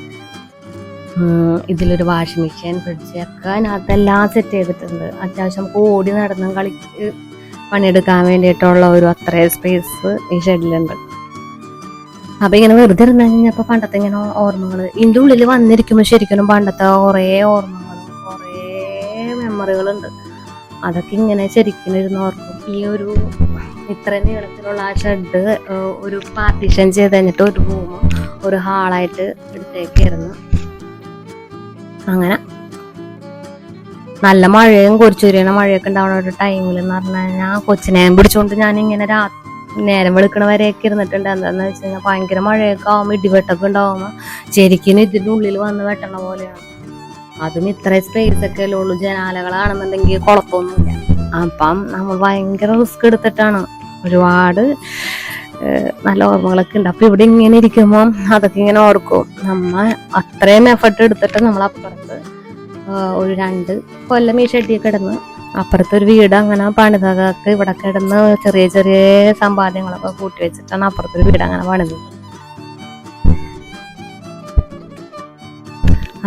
[SPEAKER 1] ഇതിലൊരു വാഷിംഗ് മെഷീൻ ഫ്രിഡ്ജ് ഒക്കെ അതിനകത്ത് എല്ലാം സെറ്റ് ചെയ്തിട്ടുണ്ട്. അത്യാവശ്യം നമുക്ക് ഓടി നടന്നും കളി പണിയെടുക്കാൻ വേണ്ടിയിട്ടുള്ള ഒരു അത്രയും സ്പേസ് ഈ ഷെഡിലുണ്ട്. അപ്പൊ ഇങ്ങനെ വെറുതെ ഇരുന്ന് കഴിഞ്ഞപ്പോ പണ്ടത്തെ ഇങ്ങനെ ഓർമ്മകൾ ഇതിന്റെ ഉള്ളിൽ വന്നിരിക്കുമ്പോൾ ശരിക്കും പണ്ടത്തെ കുറേ ഓർമ്മകളും. കുറേ മെമ്മറികളുണ്ട് അതൊക്കെ ഇങ്ങനെ ശരിക്കും ഇരുന്ന് ഓർക്കും. ഈ ഒരു ഇത്ര നീളത്തിലുള്ള ആ ഷെഡ് ഒരു പാർട്ടീഷൻ ചെയ്ത് കഴിഞ്ഞിട്ട് ഒരു റൂം ഒരു ഹാളായിട്ട് എടുത്തേക്കായിരുന്നു. അങ്ങനെ നല്ല മഴയും കുറിച്ചുരിയണ മഴയൊക്കെ ഉണ്ടാവുന്ന ഒരു ടൈമിൽ എന്ന് പറഞ്ഞു കഴിഞ്ഞാൽ കൊച്ചിനെ പിടിച്ചുകൊണ്ട് ഞാൻ ഇങ്ങനെ രാ നേരം വെളുക്കണ വരെയൊക്കെ ഇരുന്നിട്ടുണ്ട്. എന്താന്ന് വെച്ച് കഴിഞ്ഞാൽ ഭയങ്കര മഴയൊക്കെ ആവുമ്പോൾ ഇടിവെട്ടൊക്കെ ഉണ്ടാവുമ്പോൾ ശരിക്കും ഇതിന്റെ ഉള്ളിൽ വന്ന് വെട്ടണ പോലെയാണ്. അതും ഇത്ര സ്പേസ് ഒക്കെ ഉള്ളൂ ജനാലകളാണെന്നുണ്ടെങ്കിൽ കുഴപ്പമൊന്നുമില്ല. അപ്പം നമ്മൾ ഭയങ്കര റിസ്ക് എടുത്തിട്ടാണ് ഒരുപാട് നല്ല ഓർമ്മകളൊക്കെ ഉണ്ട്. അപ്പൊ ഇവിടെ ഇങ്ങനെ ഇരിക്കുമ്പോൾ അതൊക്കെ ഇങ്ങനെ ഓർക്കും. നമ്മ അത്രയും എഫർട്ട് എടുത്തിട്ട് നമ്മൾ അപ്പുറത്ത് ഒരു രണ്ട് കൊല്ലം ഈ ഷെഡിൽ കിടന്ന് അപ്പുറത്തൊരു വീട് അങ്ങനെ പണിതൊക്കെ ഇവിടെ കിടന്ന് ചെറിയ ചെറിയ സമ്പാദ്യങ്ങളൊക്കെ കൂട്ടി വെച്ചിട്ടാണ് അപ്പുറത്തൊരു വീട് അങ്ങനെ പണിതത്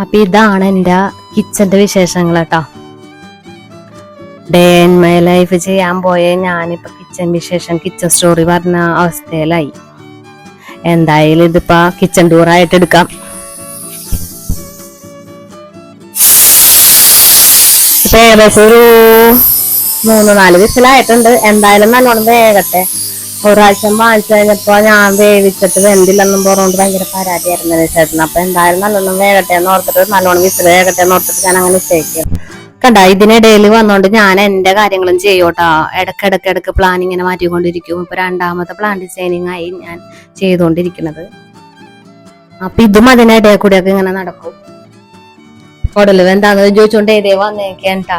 [SPEAKER 1] അപ്പൊ ഇതാണ് എന്റെ കിച്ചന്റെ വിശേഷങ്ങൾ കേട്ടോ. ഡേ ഇൻ മൈ ലൈഫ് ചെയ്യാൻ പോയ ഞാനിപ്പോ കിച്ചൻ വിശേഷം കിച്ചൻ സ്റ്റോറി പറഞ്ഞ അവസ്ഥയിലായി. എന്തായാലും ഇതിപ്പോ കിച്ചൺ ടൂറായിട്ട് എടുക്കാം. ഇപ്പൊ ഏകദേശം ഒരു മൂന്ന് നാല് വിസിലായിട്ടുണ്ട്. എന്തായാലും നല്ലോണം ഒരു പ്രാവശ്യം വാങ്ങിച്ചു കഴിഞ്ഞപ്പോ ഞാൻ വേവിച്ചിട്ട് വെന്തില്ലെന്നും പറഞ്ഞുകൊണ്ട് ഭയങ്കര പരാതിയായിരുന്നു ചേട്ടൻ അപ്പൊ എന്തായാലും നല്ലോണം വേഗട്ടെ എന്ന് ഓർത്തിട്ട് നല്ലോണം വിസിൽ വേഗട്ടെ എന്ന് ഓർത്തിട്ട് ഞാൻ അങ്ങനെ നിശ്ചയിക്കും കണ്ട ഇതിനിടയിൽ വന്നോണ്ട് ഞാൻ എന്റെ കാര്യങ്ങളും ചെയ്യോട്ടാ. ഇടയ്ക്ക് ഇടയ്ക്ക് പ്ലാൻ ഇങ്ങനെ മാറ്റിക്കൊണ്ടിരിക്കും. ഇപ്പൊ രണ്ടാമത്തെ പ്ലാൻ ഡിസൈനിങ് ആയി ഞാൻ ചെയ്തുകൊണ്ടിരിക്കുന്നത് അപ്പൊ ഇതും അതിനിടയിൽ കൂടെയൊക്കെ ഇങ്ങനെ നടക്കും. കുടൽ എന്താന്ന് ചോദിച്ചോണ്ട് ഏതേ വന്നേക്കാട്ടാ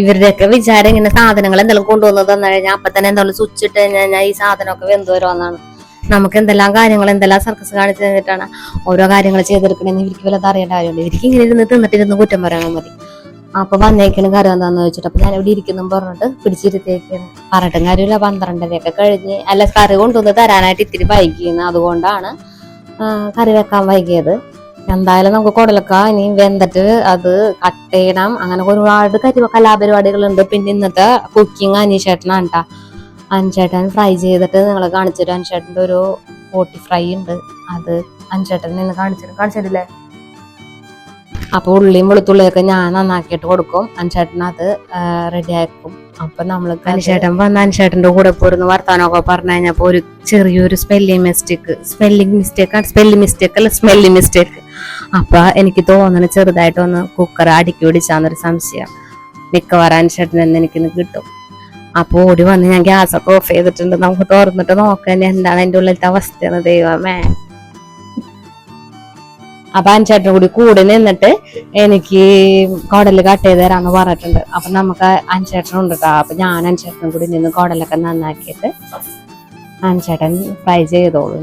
[SPEAKER 1] ഇവരുടെയൊക്കെ വിചാരം ഇങ്ങനെ സാധനങ്ങൾ എന്തെങ്കിലും കൊണ്ടുവന്ന് തന്നു കഴിഞ്ഞാൽ അപ്പൊ തന്നെ എന്തെങ്കിലും സ്വിച്ച് കഴിഞ്ഞാൽ ഈ സാധനമൊക്കെ വെന്ത് വരുമെന്നാണ്. നമുക്ക് എന്തെല്ലാം കാര്യങ്ങൾ എന്തെല്ലാം സർക്കസ് കാണിച്ചു തന്നിട്ടാണ് ഓരോ കാര്യങ്ങൾ ചെയ്തെടുക്കണമെന്ന് ഇവർക്ക് വല്ലതും അറിയേണ്ട കാര്യമുണ്ട്? ഇവർക്ക് ഇങ്ങനെ ഇരുന്ന് തിന്നിട്ട് ഇരുന്ന് കുറ്റം പറയാൻ മതി. അപ്പൊ വന്നേക്കണ കാര്യം എന്താന്ന് വെച്ചിട്ട് അപ്പൊ ഞാൻ ഇവിടെ ഇരിക്കുന്നു പറഞ്ഞിട്ട് പിടിച്ചിരുത്തേക്കാണ് പറഞ്ഞിട്ടും കാര്യമില്ല. പന്ത്രണ്ടരയൊക്കെ കഴിഞ്ഞ് അല്ല കറി കൊണ്ടുവന്ന് തരാനായിട്ട് ഇത്തിരി വൈകിയെന്ന് അതുകൊണ്ടാണ് കറി വെക്കാൻ വൈകിയത്. എന്തായാലും നമുക്ക് കുടലക്ക ഇനി വെന്തിട്ട് അത് കട്ട് ചെയ്യണം. അങ്ങനെ ഒരുപാട് കരി കലാപരിപാടികളുണ്ട്. പിന്നെ ഇന്നത്തെ കുക്കിംഗ് അനീഷേട്ടനാണ് കേട്ടോ അൻചേട്ടൻ ഫ്രൈ ചെയ്തിട്ട് നിങ്ങൾ കാണിച്ചിട്ട് അൻചേട്ടന്റെ ഒരു പോട്ടി ഫ്രൈ ഉണ്ട്. അത് അൻചേട്ടൻ നിന്ന് കാണിച്ചിട്ട് കാണിച്ചിട്ടില്ലേ അപ്പൊ ഉള്ളിയും വെളുത്തുള്ളിയൊക്കെ ഞാൻ നന്നാക്കിയിട്ട് കൊടുക്കും. അൻചേട്ടൻ അത് റെഡി ആക്കും അപ്പൊ നമ്മൾ അനുശേട്ടൻ വന്ന അൻചേട്ടന്റെ കൂടെ പോരുന്ന വർത്താനമൊക്കെ പറഞ്ഞു കഴിഞ്ഞപ്പോ ഒരു ചെറിയൊരു spelling mistake spelling mistake spelling mistake അല്ല സ്മെല്ലിംഗ് മിസ്റ്റേക്ക് അപ്പൊ എനിക്ക് തോന്നുന്നു ചെറുതായിട്ടൊന്ന് കുക്കർ അടുക്കി പിടിച്ചാന്നൊരു സംശയം. മിക്കവാറും ചേട്ടൻ എന്ന് എനിക്കിന്ന് കിട്ടും. അപ്പോൾ ഓടി വന്ന് ഞാൻ ഗ്യാസ് ഒക്കെ ഓഫ് ചെയ്തിട്ടുണ്ട്. നമുക്ക് തുറന്നിട്ട് നോക്കാൻ എന്താണ് എന്റെ ഉള്ളിലത്തെ അവസ്ഥയെന്ന് ദൈവമേ. അപ്പൊ അഞ്ചേട്ടനും കൂടി കൂടെ നിന്നിട്ട് എനിക്ക് കുടൽ കട്ട് ചെയ്ത് തരാന്ന് പറഞ്ഞിട്ടുണ്ട്. അപ്പൊ നമുക്ക് അഞ്ചേട്ടനുണ്ട് കേട്ടോ അപ്പൊ ഞാൻ അഞ്ചേട്ടനും കൂടി നിന്ന് കുടലൊക്കെ നന്നാക്കിയിട്ട് അഞ്ചേട്ടൻ ഫ്രൈ ചെയ്തോളൂ.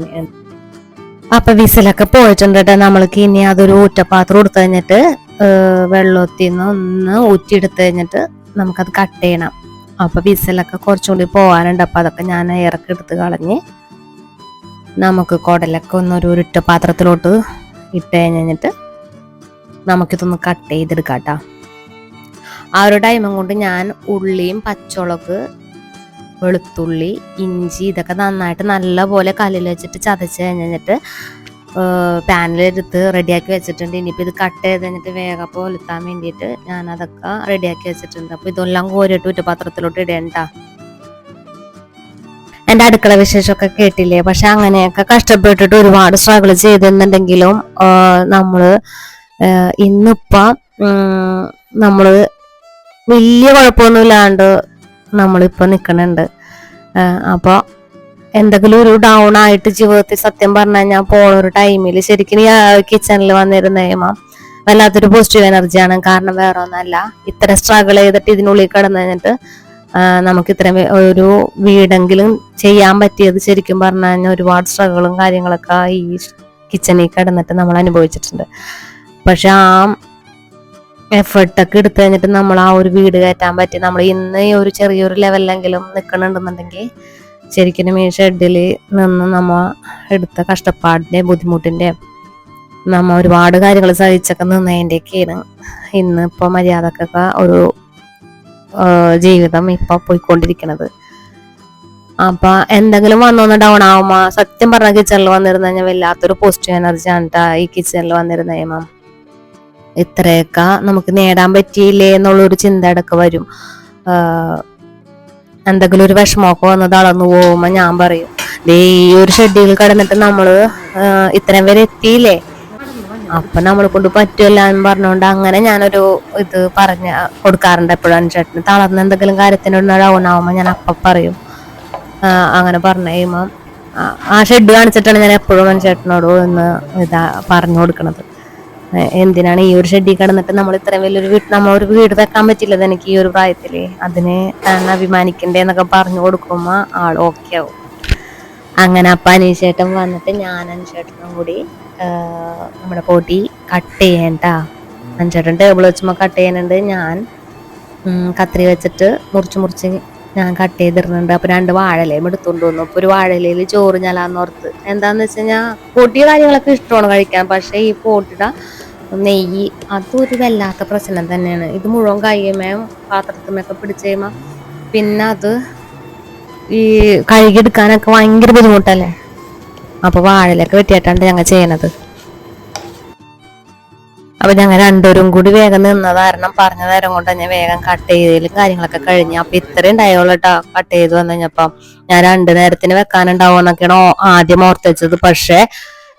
[SPEAKER 1] അപ്പൊ വിസിലൊക്കെ പോയിട്ടുണ്ട് കേട്ടോ നമ്മൾക്ക് ഇനി അതൊരു ഊറ്റപ്പാത്രം എടുത്തു കഴിഞ്ഞിട്ട് വെള്ളത്തിൽ നിന്ന് ഒന്ന് ഊറ്റിയെടുത്തു കഴിഞ്ഞിട്ട് നമുക്കത് കട്ട് ചെയ്യണം. അപ്പൊ വിസിലൊക്കെ കുറച്ചും കൂടി പോകാനുണ്ട് അപ്പൊ അതൊക്കെ ഞാൻ ഇറക്കി എടുത്ത് കളഞ്ഞ് നമുക്ക് കുടലൊക്കെ ഒരു ഉരുട്ട പാത്രത്തിലോട്ട് ഇട്ട് കഴിഞ്ഞിട്ട് നമുക്കിതൊന്ന് കട്ട് ചെയ്തെടുക്കാം കേട്ടോ ആ ഒരു ടൈമും കൊണ്ട് ഞാൻ ഉള്ളിയും പച്ചമുളക് വെളുത്തുള്ളി ഇഞ്ചി ഇതൊക്കെ നന്നായിട്ട് നല്ലപോലെ കല്ലിൽ വെച്ചിട്ട് ചതച്ച് കഴിഞ്ഞിട്ട് പാനിലെടുത്ത് റെഡിയാക്കി വെച്ചിട്ടുണ്ട്. ഇനിയിപ്പോൾ ഇത് കട്ട് ചെയ്ത് കഴിഞ്ഞിട്ട് വേഗം പോലെത്താൻ വേണ്ടിയിട്ട് ഞാൻ അതൊക്കെ റെഡിയാക്കി വെച്ചിട്ടുണ്ട്. അപ്പോൾ ഇതെല്ലാം കോരിയിട്ട് ഉറ്റപാത്രത്തിലോട്ട് ഇടേണ്ട. എന്റെ അടുക്കള വിശേഷമൊക്കെ കേട്ടില്ലേ? പക്ഷെ അങ്ങനെയൊക്കെ കഷ്ടപ്പെട്ടിട്ട് ഒരുപാട് സ്ട്രഗിൾ ചെയ്തെന്നുണ്ടെങ്കിലും നമ്മൾ ഇന്നിപ്പം നമ്മൾ വലിയ കുഴപ്പമൊന്നുമില്ലാണ്ട് നമ്മളിപ്പോ നിൽക്കുന്നുണ്ട് അപ്പോൾ എന്തെങ്കിലും ഒരു ഡൗൺ ആയിട്ട് ജീവിതത്തിൽ സത്യം പറഞ്ഞാൽ ഞാൻ പോണ ഒരു ടൈമിൽ ശരിക്കും കിച്ചണിൽ വന്നിരുന്ന കഴിയുമ്പോൾ വല്ലാത്തൊരു പോസിറ്റീവ് എനർജിയാണ് കാരണം വേറെ ഒന്നല്ല. ഇത്ര സ്ട്രഗിൾ ചെയ്തിട്ട് ഇതിനുള്ളിൽ കിടന്നു കഴിഞ്ഞിട്ട് നമുക്ക് ഇത്ര ഒരു വീടെങ്കിലും ചെയ്യാൻ പറ്റിയത് ശരിക്കും പറഞ്ഞു കഴിഞ്ഞാൽ ഒരുപാട് സ്ട്രഗിളും കാര്യങ്ങളൊക്കെ ഈ കിച്ചണിൽ കിടന്നിട്ട് നമ്മൾ അനുഭവിച്ചിട്ടുണ്ട്. പക്ഷെ ആ എഫേർട്ടൊക്കെ എടുത്തു കഴിഞ്ഞിട്ട് നമ്മൾ ആ ഒരു വീട് കയറ്റാൻ പറ്റി. നമ്മൾ ഇന്ന് ഈ ഒരു ചെറിയൊരു ലെവലിലെങ്കിലും നിൽക്കണുണ്ടെന്നുണ്ടെങ്കിൽ ശരിക്കും ഈ ഷെഡിൽ നിന്ന് നമ്മ എടുത്ത കഷ്ടപ്പാടിന്റെ ബുദ്ധിമുട്ടിന്റെ നമ്മ ഒരുപാട് കാര്യങ്ങൾ സഹിച്ചൊക്കെ നിന്നതിന്റെയൊക്കെയാണ് ഇന്ന് ഇപ്പോൾ മര്യാദക്കൊക്കെ ഒരു ജീവിതം ഇപ്പോൾ പോയിക്കൊണ്ടിരിക്കണത്. അപ്പൊ എന്തെങ്കിലും വന്നൊന്ന് ഡൗൺ ആവുമ്പോ സത്യം പറഞ്ഞ കിച്ചണിൽ വന്നിരുന്ന ഞാൻ വല്ലാത്തൊരു പോസിറ്റീവ് എനർജി ആണ് ഈ കിച്ചണിൽ വന്നിരുന്ന കഴിയുമ്പം ഇത്രയൊക്കെ നമുക്ക് നേടാൻ പറ്റിയില്ലേ എന്നുള്ളൊരു ചിന്ത അടക്കം വരും. എന്തെങ്കിലും ഒരു വിഷമമൊക്കെ വന്ന് തളർന്നു പോകുമ്പോ ഞാൻ പറയും ദേ ഈ ഒരു ഷെഡ്യൂൾ കടന്നിട്ട് നമ്മൾ ആഹ് ഇത്രയും വരെ എത്തിയില്ലേ? അപ്പൊ നമ്മളെ കൊണ്ട് പറ്റുമല്ല എന്ന് പറഞ്ഞുകൊണ്ട് അങ്ങനെ ഞാനൊരു ഇത് പറഞ്ഞ കൊടുക്കാറുണ്ട് എപ്പോഴും ചേട്ടന് തളർന്ന എന്തെങ്കിലും കാര്യത്തിന് ഡൗൺ ആവുമ്പോൾ ഞാൻ അപ്പം പറയും. അങ്ങനെ പറഞ്ഞു കഴിയുമ്പോ ആ- ഷെഡ് കാണിച്ചിട്ടാണ് ഞാൻ എപ്പോഴും ചേട്ടനോട് ഒന്ന് ഇതാ പറഞ്ഞു കൊടുക്കണത്. എന്തിനാണ് ഈ ഒരു ഷെഡി കിടന്നിട്ട് നമ്മൾ ഇത്രയും വലിയൊരു വീട് നമ്മൾ ഒരു വീട് വെക്കാൻ പറ്റില്ല എനിക്ക് ഈ ഒരു പ്രായത്തിൽ? അതിനെ താൻ അഭിമാനിക്കണ്ടേ എന്നൊക്കെ പറഞ്ഞു കൊടുക്കുമ്പോ ആൾ ഓക്കെ ആവും. അങ്ങനെ അപ്പ അനീഷേട്ടൻ വന്നിട്ട് ഞാൻ അനീഷേട്ടനും കൂടി നമ്മുടെ പൊടി കട്ട് ചെയ്യണ്ട? അനീഷേട്ടൻ ടേബിൾ വെച്ചുമ്പോ കട്ട് ചെയ്യാനുണ്ട് ഞാൻ കത്രി വെച്ചിട്ട് മുറിച്ച് മുറിച്ച് ഞാൻ കട്ട് ചെയ്തിരുന്നുണ്ട് അപ്പൊ രണ്ട് വാഴലയും എടുത്തോണ്ട് വന്നു. ഒരു വാഴലയിൽ ചോറ് ഞലാന്നോർത്ത് എന്താന്ന് വെച്ച് കഴിഞ്ഞാൽ പൊടി കാര്യങ്ങളൊക്കെ ഇഷ്ടമാണ് കഴിക്കാൻ. പക്ഷേ ഈ പൊട്ടിട നെയ്യ് അതൊരു വല്ലാത്ത പ്രശ്നം തന്നെയാണ്. ഇത് മുഴുവൻ കയ്യുമേയും പാത്രത്തുമൊക്കെ പിടിച്ച് കഴിയുമ്പോൾ പിന്നെ അത് ഈ കഴുകിയെടുക്കാനൊക്കെ ഭയങ്കര ബുദ്ധിമുട്ടല്ലേ? അപ്പൊ വാഴലൊക്കെ വെട്ടിയിട്ടാണ് ഞങ്ങൾ ചെയ്യണത്. അപ്പൊ ഞങ്ങൾ രണ്ടുപേരും കൂടി വേഗം നിന്ന കാരണം പറഞ്ഞ നേരം കൊണ്ട് ഞാൻ വേഗം കട്ട് ചെയ്തതിലും കാര്യങ്ങളൊക്കെ കഴിഞ്ഞു. അപ്പൊ ഇത്രയും ഉണ്ടായുള്ളൂ കേട്ടോ കട്ട് ചെയ്ത് വന്നു കഴിഞ്ഞപ്പം ഞാൻ രണ്ടു നേരത്തിന് വെക്കാനുണ്ടാവും എന്നൊക്കെയാണ് ആദ്യം ഓർത്തുവെച്ചത്. പക്ഷെ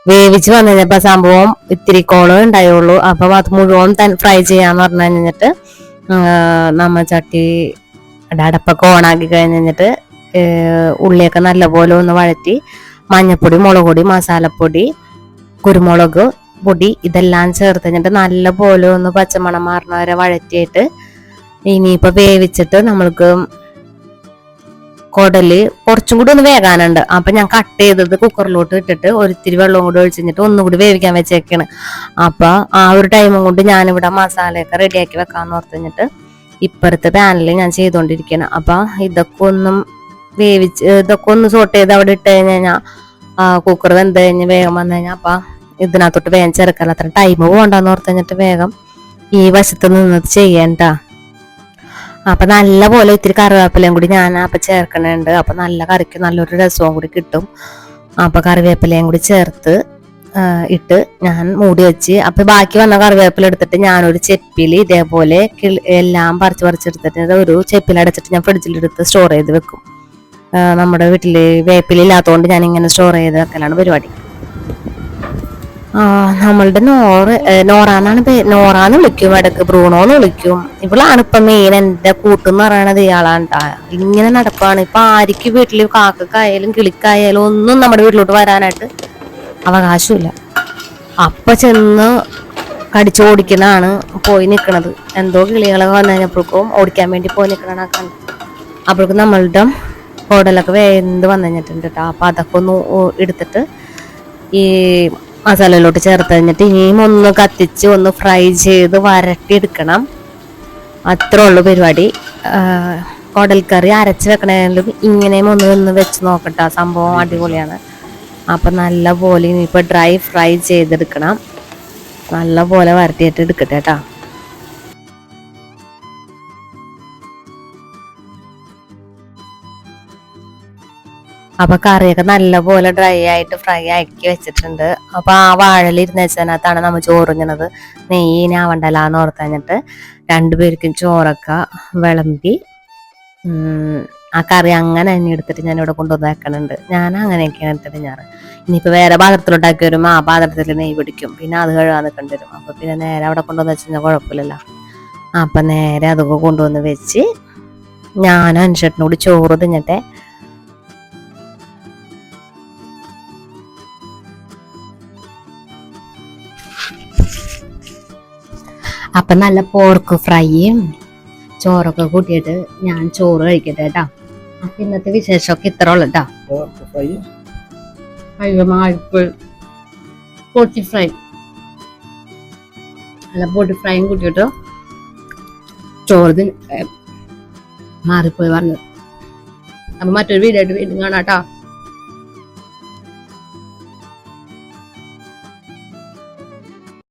[SPEAKER 1] വേവിച്ച് വന്നു കഴിഞ്ഞപ്പോ സംഭവം ഇത്തിരി കോളം ഉണ്ടായുള്ളൂ. അപ്പൊ അത് മുഴുവൻ ഫ്രൈ ചെയ്യാന്ന് പറഞ്ഞു കഴിഞ്ഞിട്ട് നമ്മ ചട്ടി അടപ്പൊക്കെ ഓണാക്കി കഴിഞ്ഞ് കഴിഞ്ഞിട്ട് ഉള്ളിയൊക്കെ നല്ലപോലെ ഒന്ന് വഴറ്റി മഞ്ഞപ്പൊടി മുളക് പൊടി മസാലപ്പൊടി കുരുമുളക് പൊടി ഇതെല്ലാം ചേർത്ത് കഴിഞ്ഞിട്ട് നല്ല പോലെ ഒന്ന് പച്ചമണം മാറണ വരെ വഴറ്റിയിട്ട് ഇനിയിപ്പോൾ വേവിച്ചിട്ട് നമ്മൾക്ക് കുടൽ കുറച്ചും കൂടി ഒന്ന് വേകാനുണ്ട്. അപ്പൊ ഞാൻ കട്ട് ചെയ്തത് കുക്കറിലോട്ട് ഇട്ടിട്ട് ഒരിത്തിരി വെള്ളവും കൂടി ഒഴിച്ചിട്ട് ഒന്നും കൂടി വേവിക്കാൻ വെച്ചേക്കാണ്. അപ്പൊ ആ ഒരു ടൈമും കൊണ്ട് ഞാനിവിടെ മസാലയൊക്കെ റെഡിയാക്കി വെക്കാന്ന് ഓർത്ത് കഴിഞ്ഞിട്ട് ഇപ്പുറത്തെ പാനിൽ ഞാൻ ചെയ്തുകൊണ്ടിരിക്കുകയാണ് അപ്പൊ ഇതൊക്കെ ഒന്നും വേവിച്ച് ഇതൊക്കെ ഒന്ന് സോട്ട് ചെയ്ത് അവിടെ ഇട്ട് കഴിഞ്ഞ് കഴിഞ്ഞാൽ കുക്കർ വെന്ത് കഴിഞ്ഞ് വേഗം വന്നു കഴിഞ്ഞാൽ അപ്പൊ ഇതിനകത്തോട്ട് വേഗം ചേർക്കാൻ അത്ര ടൈം പോകണ്ടെന്ന് ഓർത്ത് കഴിഞ്ഞിട്ട് വേഗം ഈ വശത്ത് നിന്നത് ചെയ്യണ്ട. അപ്പൊ നല്ല പോലെ ഇത്തിരി കറിവേപ്പിലയും കൂടി ഞാൻ അപ്പൊ ചേർക്കണുണ്ട്. അപ്പൊ നല്ല കറിക്ക് നല്ലൊരു രസവും കൂടി കിട്ടും. അപ്പൊ കറിവേപ്പിലയും കൂടി ചേർത്ത് ഇട്ട് ഞാൻ മൂടി വെച്ച് അപ്പൊ ബാക്കി വന്ന കറിവേപ്പില എടുത്തിട്ട് ഞാനൊരു ചെപ്പിൽ ഇതേപോലെ എല്ലാം പറിച്ച് പറിച്ചെടുത്തിട്ട് ഒരു ചെപ്പിൽ അടച്ചിട്ട് ഞാൻ ഫ്രിഡ്ജിലെടുത്ത് സ്റ്റോർ ചെയ്ത് വെക്കും. നമ്മുടെ വീട്ടിൽ വേപ്പിലില്ലാത്തതുകൊണ്ട് ഞാൻ ഇങ്ങനെ സ്റ്റോർ ചെയ്ത് വെക്കലാണ് പരിപാടി. നമ്മളുടെ നോറ് നോറാന്നാണ് നോറാന്ന് വിളിക്കും ഇടയ്ക്ക് ബ്രൂണോന്ന് വിളിക്കും. ഇവളാണ് ഇപ്പൊ മെയിൻ എന്റെ കൂട്ടെന്ന് പറയണത് ഇയാളാണ് ഇങ്ങനെ നടപ്പാണ് ഇപ്പൊ ആർക്ക് വീട്ടിൽ കാക്കക്കായാലും കിളിക്കായാലും ഒന്നും നമ്മുടെ വീട്ടിലോട്ട് വരാനായിട്ട് അവകാശമില്ല. അപ്പൊ ചെന്ന് കടിച്ചു ഓടിക്കുന്നതാണ് പോയി നിക്കണത്. എന്തോ കിളികളൊക്കെ വന്നു കഴിഞ്ഞപ്പോഴേക്കും ഓടിക്കാൻ വേണ്ടി പോയി നിക്കണ കണ്ടു അപ്പോഴേക്കും നമ്മളുടെ കോടലൊക്കെ വേന്ത് വന്നു കഴിഞ്ഞിട്ടുണ്ട് കേട്ടോ അപ്പൊ അതൊക്കെ ഒന്ന് എടുത്തിട്ട് ഈ മസാലയിലോട്ട് ചേർത്ത് കഴിഞ്ഞിട്ട് ഇനിയും ഒന്ന് കത്തിച്ച് ഒന്ന് ഫ്രൈ ചെയ്ത് വരട്ടിയെടുക്കണം അത്രേ ഉള്ളൂ പരിപാടി. കുടൽക്കറി അരച്ച് വെക്കണേലും ഇങ്ങനെയും ഒന്ന് ഒന്ന് വെച്ച് നോക്കട്ടെ. സംഭവം അടിപൊളിയാണ്. അപ്പം നല്ല പോലെ ഇനിയിപ്പോൾ ഡ്രൈ ഫ്രൈ ചെയ്തെടുക്കണം. നല്ല പോലെ വരട്ടിയിട്ട് എടുക്കട്ടെ കേട്ടോ. അപ്പൊ കറിയൊക്കെ നല്ലപോലെ ഡ്രൈ ആയിട്ട് ഫ്രൈ ആക്കി വെച്ചിട്ടുണ്ട്. അപ്പൊ ആ വാഴലിരുന്ന് വെച്ചതിനകത്താണ് നമ്മൾ ചോറിങ്ങണത്. നെയ്യിനെ ആവണ്ടല്ലാന്ന് ഓർത്ത് കഴിഞ്ഞിട്ട് രണ്ടുപേർക്കും ചോറൊക്കെ വിളമ്പി ആ കറി അങ്ങനെ തന്നെ എടുത്തിട്ട് ഞാൻ ഇവിടെ കൊണ്ടുവന്ന് വെക്കണുണ്ട്. ഞാൻ അങ്ങനെയൊക്കെയാണ് എടുത്തിട്ട് ഞാൻ ഇനിയിപ്പോ വേറെ പാത്രത്തിലുണ്ടാക്കി വരുമ്പോൾ ആ പാത്രത്തിൽ നെയ്യ് പിടിക്കും. പിന്നെ അത് കഴുകാൻ നിൽക്കേണ്ടി വരും. അപ്പൊ പിന്നെ നേരെ അവിടെ കൊണ്ടുവന്ന് വെച്ച് കഴിഞ്ഞാൽ കുഴപ്പമില്ലല്ലോ. അപ്പൊ നേരെ അതൊക്കെ കൊണ്ടുവന്ന് വെച്ച് ഞാനും അനുഷേട്ടനോട് ചോറ് തിന്നിട്ടെ. അപ്പൊ നല്ല പോർക്ക് ഫ്രൈയും ചോറൊക്കെ കൂട്ടിയിട്ട് ഞാൻ ചോറ് കഴിക്കട്ടെ കേട്ടോ അപ്പം ഇന്നത്തെ വിശേഷമൊക്കെ ഇത്ര ഉള്ളു കേട്ടോ
[SPEAKER 2] പോർക്ക് ഫ്രൈ
[SPEAKER 1] നല്ല പോട്ടി ഫ്രൈ അല്ല പോട്ടി ഫ്രൈയും കൂട്ടിയിട്ട് ചോറ് മാറിപ്പോയി പറഞ്ഞു
[SPEAKER 2] അപ്പം മറ്റൊരു വീഡിയോ ആയിട്ട് വീണ്ടും കാണാം കേട്ടോ